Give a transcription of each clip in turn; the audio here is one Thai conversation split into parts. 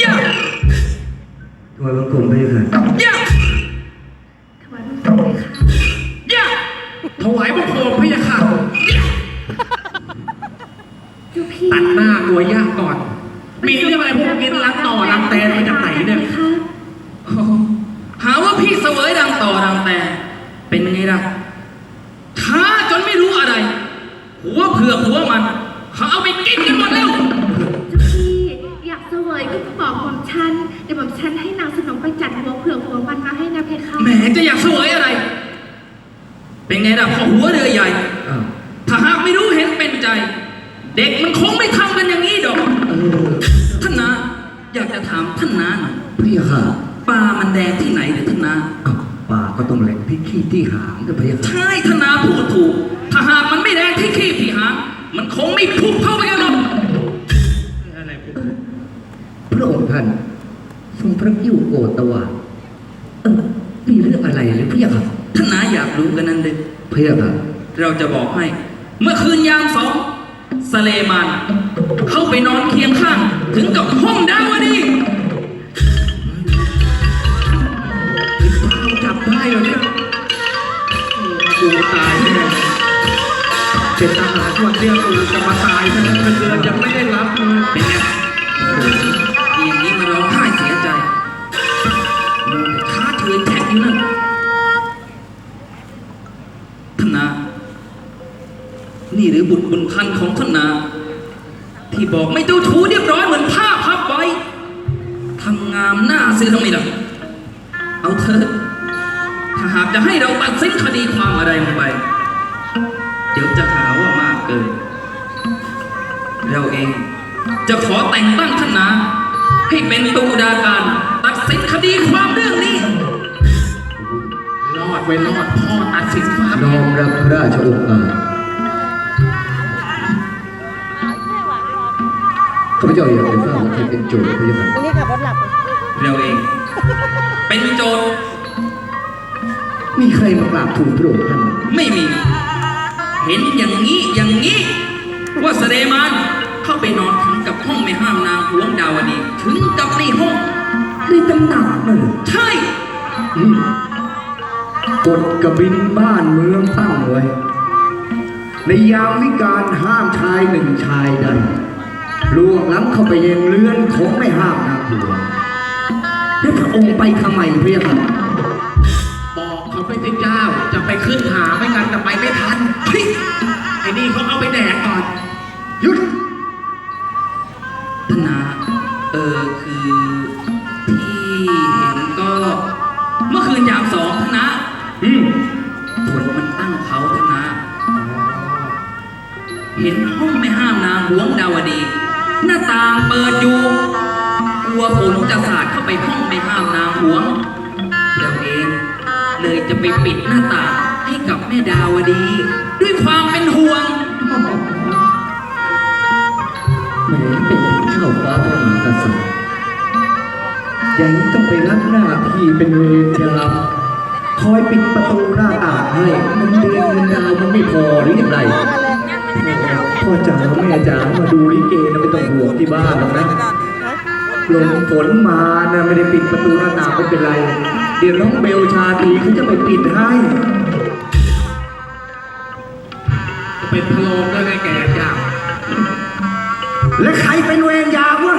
ย่าถวายบังคมพระเจ้าค่ะย่า ถวายบังคมเลยค่ะ ย่าถวายบังคมพระยาค่ะ เจ้าพี่ ตัดหน้าตัวยากก่อน มีเรื่องอะไรพวกกินล้างต่อล้างแตนมาจากไหนเนี่ย คะ หาว่าพี่เสวยดังต่อดังแต่ เป็นไงล่ะช้าจนไม่รู้อะไร หัวเผือกหัวมัน เขาเอาไปกินกันหมดแล้ว เจ้าพี่อยากเสวยก็ บอกผมฉันเดี๋ยวผมฉันให้นางสนมไปจัดหัวเผือกหัวมันมาให้นะเพคะแหมจะอยากเสวยอะไร เป็นไงล่ะพอหัวเรือใหญ่ อ้าวถ้าหากไม่รู้เห็นเป็นใจ เด็กมันคงไม่ทำกันอย่างนี้ดอก เออท่านนาอยากจะถามท่านนาหน่อยพระเจ้าค่ะปลามันแดงที่ไหนเดี๋ยวท่านนาอ้าวป่าก็ต้องแหลงที่ขี้ที่หางนะพระเจ้าค่ะ ใช่ท่านนาพูดถูก ถ้าหากมันไม่แดงที่ขี้ที่หาง มันคงไม่พุบเข้าไปกัน ท่าน ทรงพระยิ้วโกตวาเออมีเรื่องอะไรหรือพระเจ้าค่ะท่านนาอยากรู้กันนั่นเลยพระเจ้าค่ะเราจะบอกให้ เมื่อคืนยามสองสเลมานเข้าไปนอนเคียงข้าง ถึงกับห้องดาวดีจับได้เหรอเนี่ยกูตายแน่เป็นทหารวันเดียวกูจะมาตายทั้งนั้นเดือนยังไม่ได้รับเลยเป็นไง รือบุตรบุญทันของท่านนา ที่บอกไม่เจ้าชู้เรียบร้อยเหมือนผ้าพับไว้ทำงามหน้าเสียทำไมล่ะเอาเถอะถ้าหากจะให้เราตัดสินคดีความอะไรลงไป เดี๋ยวจะหาว่ามากเกิน เราเองจะขอแต่งตั้งท่านนา ให้เป็นตุดาการตัดสินคดีความเรื่องนี้รอดไว้รอดพ่อตัดสินความน้อมรับพระราชโองค์การ ข้าพเจ้าอยากจะทราบว่าใครเป็นโจทย์พระเจ้าค่ะอันนี้ขับรถหลับเราเอง เป็นโจรมีใครมากราบทูลพระองค์ท่านไหมไม่มี เห็นอย่างนี้อย่างนี้ ว่าสเดมานเข้าไปนอนถึงกับห้องไม่ห้ามนางหวงดาวดีถึงกับในห้อง ในตำหนักนั่นเหรอใช่ อืมกฎกบินบ้านเมืองตั้งไว้ ในยามวิการห้ามชายหนึ่งชายใด ล่วงล้ำเข้าไปยังเรือนของไม่ห้ามนางหลวงแล้วพระองค์ไปทำไมพระยาค่ะบอกเขาไปสิเจ้า จะไปขึ้นหาไม่งั้นจะไปไม่ทันเฮ้ยไอ้นี่เขาเอาไปแดกก่อนหยุด เปิดอยู่กลัวฝนจะสาดเข้าไปห้องไม่ห้ามนางหวงเราเองเลยจะไปปิดหน้าต่างให้กับแม่ดาวดี ด้วยความเป็นห่วงแหมเป็นถึงเจ้าฟ้าพระมหากษัตริย์ยังต้องไปรับหน้าที่เป็นเวรยามคอยปิดประตูหน้าต่างให้มันเดือนเงินดาวมันไม่พอหรืออย่างไร พ่อจ๋าแม่จ๋ามาดูลิเกนะไม่ต้องห่วงที่บ้านหรอกนะลมฝนมานะไม่ได้ปิดประตูหน้าต่างไม่เป็นไร เดี๋ยวน้องเบลชาตรีเขาจะไปปิดให้เป็นพะโลงด้วยไงแกจ้าและใครเป็นเวรยามวะ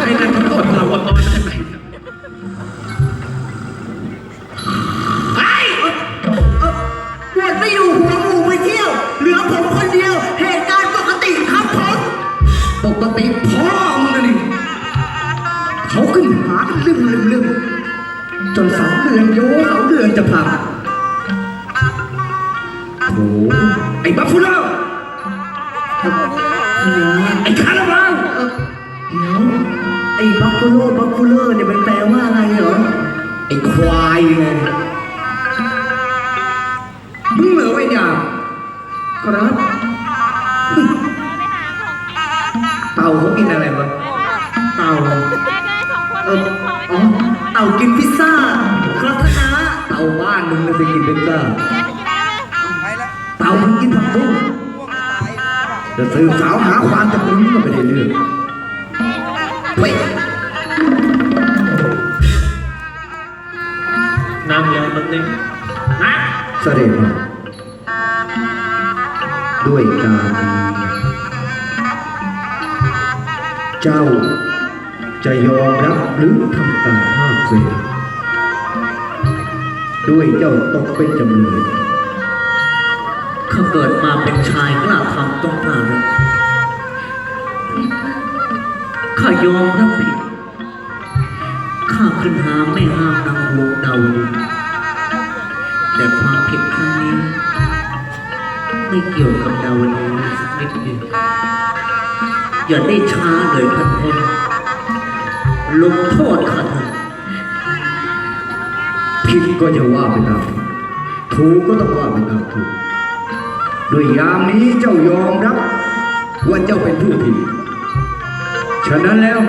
ไอ้นั่นทั้งหมดเราอะตอนนั้นไหน เสาเดือนโยเสาเดือนจะพังโถไอ้บัฟฟูล่าไอ้คาราบาวเดี๋ยวไอ้บัฟฟูโล่บัฟฟูเลอร์เนี่ยมันแปลว่าอะไรเหรอ ไอ้ควายไงมึงเหลือไว้ยามครับเต่าเขากินอะไรวะเต่าเอออ๋อเต่ากินพิซ ไม่ไปกินเป็นเจ้าเต่ามันกินผักบุ้งจะสืบสาวหาความจะเป็มก็ไม่ได้เรื่องเฮ้ยนำเลยมันนิ่งนะเสด็จด้วยการเจ้าจะยอมรับหรือทำตามห้าเสด็ ด้วยเจ้าตกเป็นจำเลยข้าเกิดมาเป็นชายกล้าทำต้องกล้ารับข้ายอมรับผิด ข้าขึ้นหาไม่ห้ามนางวงดาวูแต่ความผิดครั้งนี้ ไม่เกี่ยวกับดาวดินสักนิดเดียวอย่าได้ช้าเลยท่านพ่อลงโทษข้าเถอะ ผิดก็จะว่าไปตามถูกก็ต้องว่าไปตามถูกด้วยยามนี้เจ้ายอมรับว่าเจ้าเป็นผู้ผิด ฉะนั้นแล้ว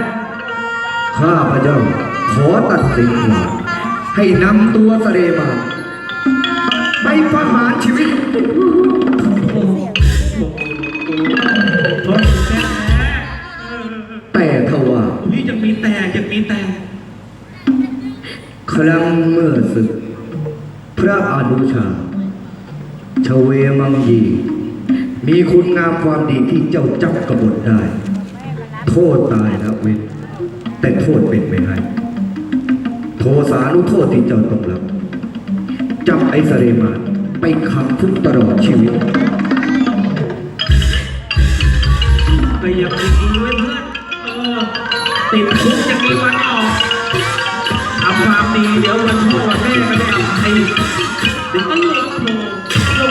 ข้าพระเจ้าขอตัดสินว่าให้นำตัวเสดมาไปประหารชีวิต ครั้งเมื่อศึก พระอนุชาชเวมังยี มีคุณงามความดีที่เจ้าจับกบฏได้ โทษตายแล้วเว้นแต่โทษเป็นไม่ให้โทสานุโทษที่เจ้าต้องรับจับไอ้สเรมานไปขังคุกตลอดชีวิตไปยังดีไว้เพื่อนเออติดคุกจะมีวันออก ดีเดี๋ยววันพ่อวันแม่ไม่ได้อภัยเดี๋ยวก็หลุดโผล่โผล่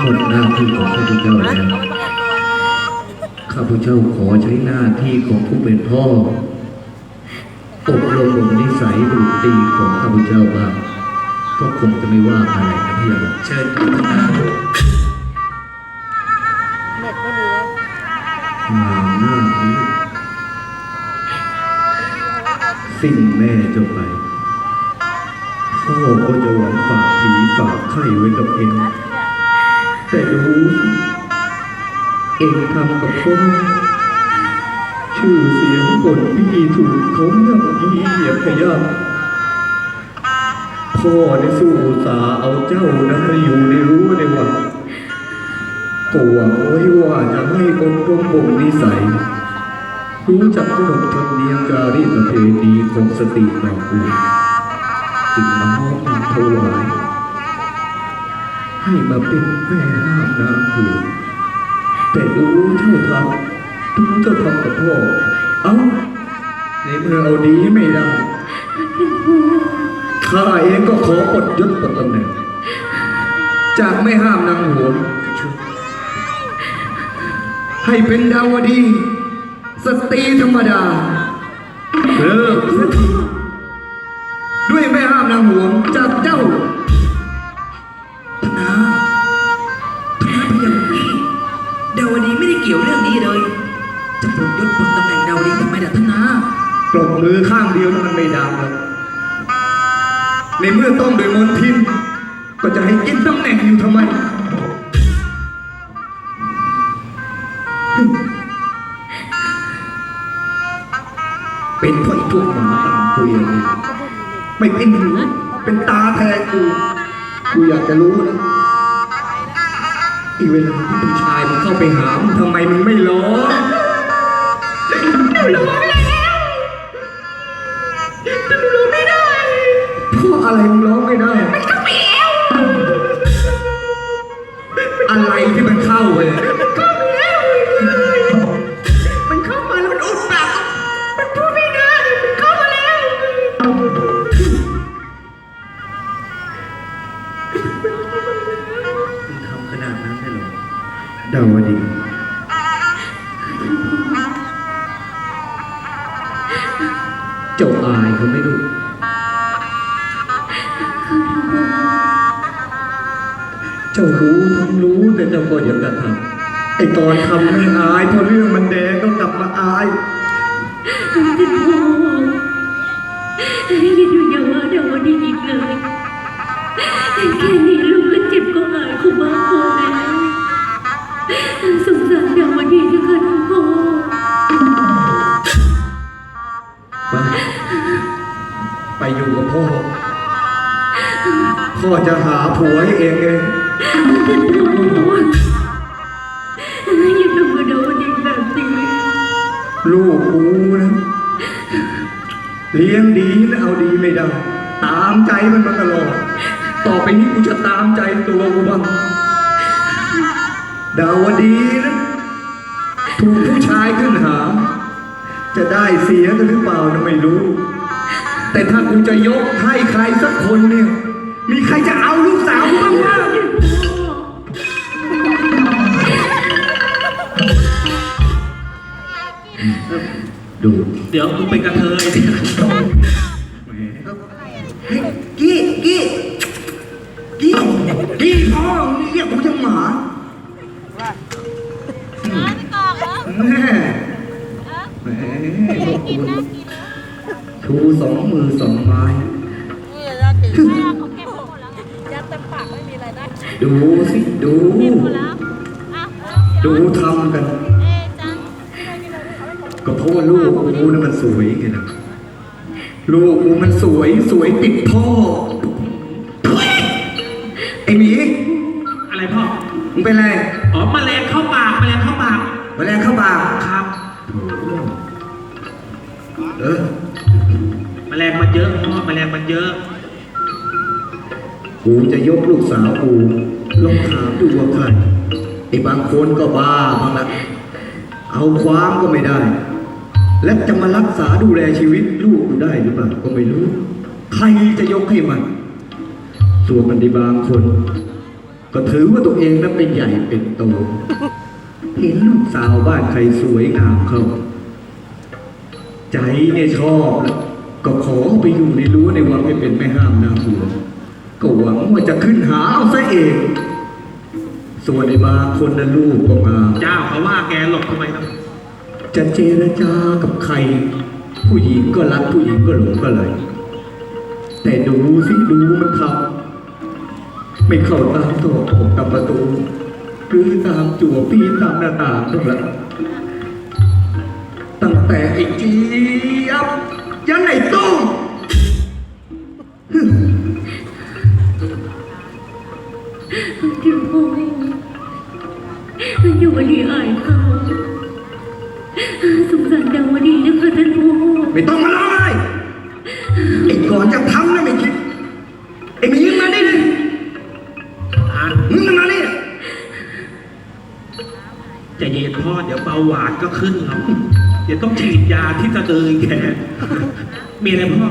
หมดหน้าที่ของข้าพเจ้าแล้วข้าพเจ้าขอใช้หน้าที่ของผู้เป็นพ่ออบรมบ่มนิสัยดุตีของข้าพเจ้าบ้างก็คงจะไม่ว่าอะไรนะพี่ยาเชิญครับท่านงามหน้านี้ สิ้นแม่เจ้าไปพ่อก็จะหวังฝากผีฝากไข่ไว้กับเองแต่ดูสิเองทำกับพ่อชื่อเสียงบนพี่ถูกเขาย่ำยีเหยียบขยับพ่อได้สู้สาเอาเจ้านั้นมาอยู่ในรู้ในวังก็หวังไว้ว่าจะให้อบรมบ่มนิสัย รู้จักขนบธรรมเนียมจารีตประเพณีของสติดอกบัวจึงน้อมนำถวายให้มาเป็นแม่ห้ามน้ำหัวแต่ดูเจ้าทำดูเจ้าทำกับพ่อ เอ้าในเมื่อเอาดีไม่ได้ข้าเองก็ขอปลดยศปลดตำแหน่งจากไม่ห้ามนางหวงให้เป็นดาวดี สตรีธรรมดาเลิกสักทีด้วยไม่ห้ามนางหวงจากเจ้าธนาธนาพยามีดาวดีไม่ได้เกี่ยวเรื่องนี้เลย จะปลดยศปลดตำแหน่งดาวดีทำไมล่ะธนาปรบมือข้างเดียวนั้นมันไม่ดังหรอกในเมื่อต้องโดวยมนทิน ก็จะให้กินตำแหน่งอยู่ทำไม ไม่เป็นหูเป็นตาแทนกูกูอยากจะรู้นะอีเวลาที่ผู้ชายมันเข้าไปหามึงทำไมมึงไม่ร้องเลย เจ้าอายเขาไม่รู้เจ้ารู้ทั้งรู้แต่เจ้าก็ยังกระทำไอ้ตอนทำไม่อายพอเรื่องมันแดงก็กลับมาอายท่านพ่ออย่าดูอย่าว่าเดี๋ยววันนี้อีกเลย ไปไปไปอยู่กับพ่อ พ่อจะหาผัวให้เองเองท่านพ่ออย่าทำกับดาวดีแบบนี้ลูกกูนะ เลี้ยงดีนะเอาดีไม่ได้ ตามใจมันมาตลอด ต่อไปนี้กูจะตามใจตัวกูบ้างดาวดีนะถูกผู้ชายขึ้นหา จะได้เสียกันหรือเปล่านะไม่รู้ แต่ถ้ากูจะยกให้ใครสักคนเนี่ย มีใครจะเอาลูกสาวกูบ้างวะดูเดี๋ยวมึงเป็นกระเทยกี้กี้กี้กี้พ่อนี่เรียกกูยังหมาแม่แม่พวกคุณ ชูสองมือสองไม้ดูสิดู ดูทำกัน ก็เพราะว่าลูกกูน่ะมันสวยไงนะลูกกูมันสวยสวยติดพ่อทุยไอ้หมีอะไรพ่อ มึงเป็นไร อ๋อแมลงเข้าปากแมลงเข้าปากแมลงเข้าปากครับ เออ แมลงมันเยอะพ่อแมลงมันเยอะ กูจะยกลูกสาวกูลองถามดูว่าใครไอ้บางคนก็บ้าบ้างละเอาความก็ไม่ได้ และจะมารักษาดูแลชีวิตลูกกูได้หรือเปล่าก็ไม่รู้ ใครจะยกให้มันส่วนมันในบางคน ก็ถือว่าตัวเองนั้นเป็นใหญ่เป็นโตเห็นลูกสาวบ้านใครสวยงามเขา ใจเนี่ยชอบแล้วก็ขอไปอยู่ในรั้วในวังให้เป็นแม่ห้ามนางบัวก็หวังว่าจะขึ้นหาเอาซะเอง ส่วนในบางคนนั้นลูกก็มาเจ้าเขาว่าแกหลบทำไมครับ จะเจรจากับใคร ผู้หญิงก็รักผู้หญิงก็หลงก็เลย แต่ดูสิดูมันทำไม่เข้าตามตัวออกตามประตู หรือตามจั่วปีตามหน้าต่างนั่นแหละ ตั้งแต่ไอ้เจี๊ยบยันไอ้ตุ้มท่านพ่ออยู่วันนี้อายเขาสงสารดาวดีนะคะท่านพ่อไม่ต้องมาร้องเลยไอ้ก่อนจะทำนะไม่คิดไอ้มีมึงมาดิอะมึงมาดิใจะเย็นพ่อเดี๋ยวเบาหวานก็ขึ้นแล้ว เดี๋ยวต้องฉีดยาที่กระเตยแกมีอะไรพ่อ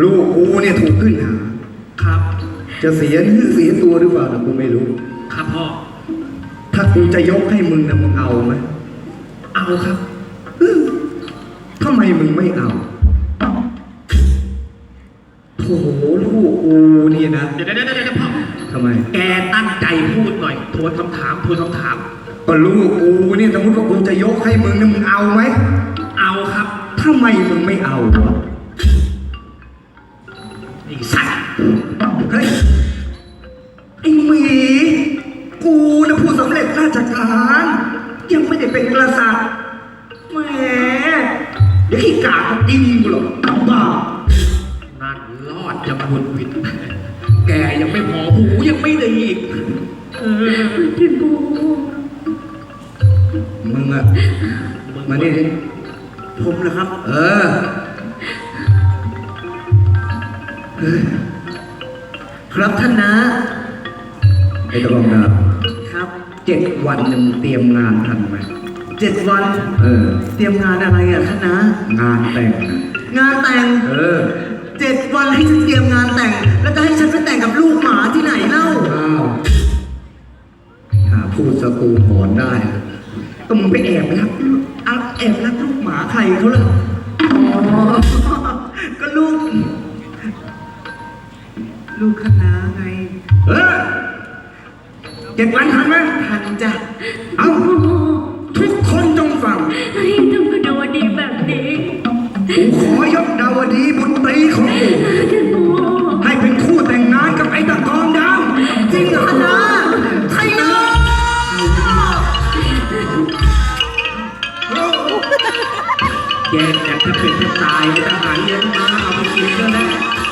ลูกกูเนี่ยถูกขึ้นหาครับ จะเสียเนื้อเสียตัวหรือเปล่านะกูไม่รู้ ครับพ่อ ถ้ากูจะยกให้มึงนะมึงเอาไหมเอาครับทำไมมึงไม่เอาโถลูกกูนี่นะเดี๋ยวเดี๋ยวเดี๋ยวเดี๋ยวพ่อทำไม แกตั้งใจพูดหน่อยทวนคำถามทวนคำถาม ก็ลูกกูเนี่ยสมมติว่ากูจะยกให้มึงนะมึงเอาไหมเอาครับทำไมมึงไม่เอาวะไอ้สัตว์เฮ้ยไอ้หมีกูนะผู้สำเร็จราชการ ยังไม่ได้เป็นกษัตริย์แหมเดี๋ยวขี้กากก็กินกูหรอกบ้านั่นรอดจะบุดวิดแกยังไม่พอหูยังไม่ดีอีกเออท่านพ่อ มึงอะมานี่ดิผมนะครับ เออเฮ้ยครับท่านนะไอ้ตะลองดาบครับเจ็ดวันหนึ่งเตรียมงานทันไหมเจ็ดวัน เออ เตรียมงานอะไรอะท่านนะ งานแต่งนะงานแต่งเออเจ็ดวันให้ฉันเตรียมงานแต่ง แล้วจะให้ฉันไปแต่งกับลูกหมาที่ไหนเล่าอ้าวหาพูดสกูหอนได้นะ ก็มึงไปแอบรักเอาแอบรักลูกหมาใครเขาล่ะอ๋อก็ลูก ลูกคณะไงเออเจ็ดวันทันไหมทันจ้ะเอาพ่อทุกคนจงฟังให้ทำกับดาวดีแบบนี้ กูขอยกดาวดีบุตรีของกูท่า แย่งกันถ้าเป็นแทบตายทหารเลี้ยงมาเอาไปกินก็แล้ว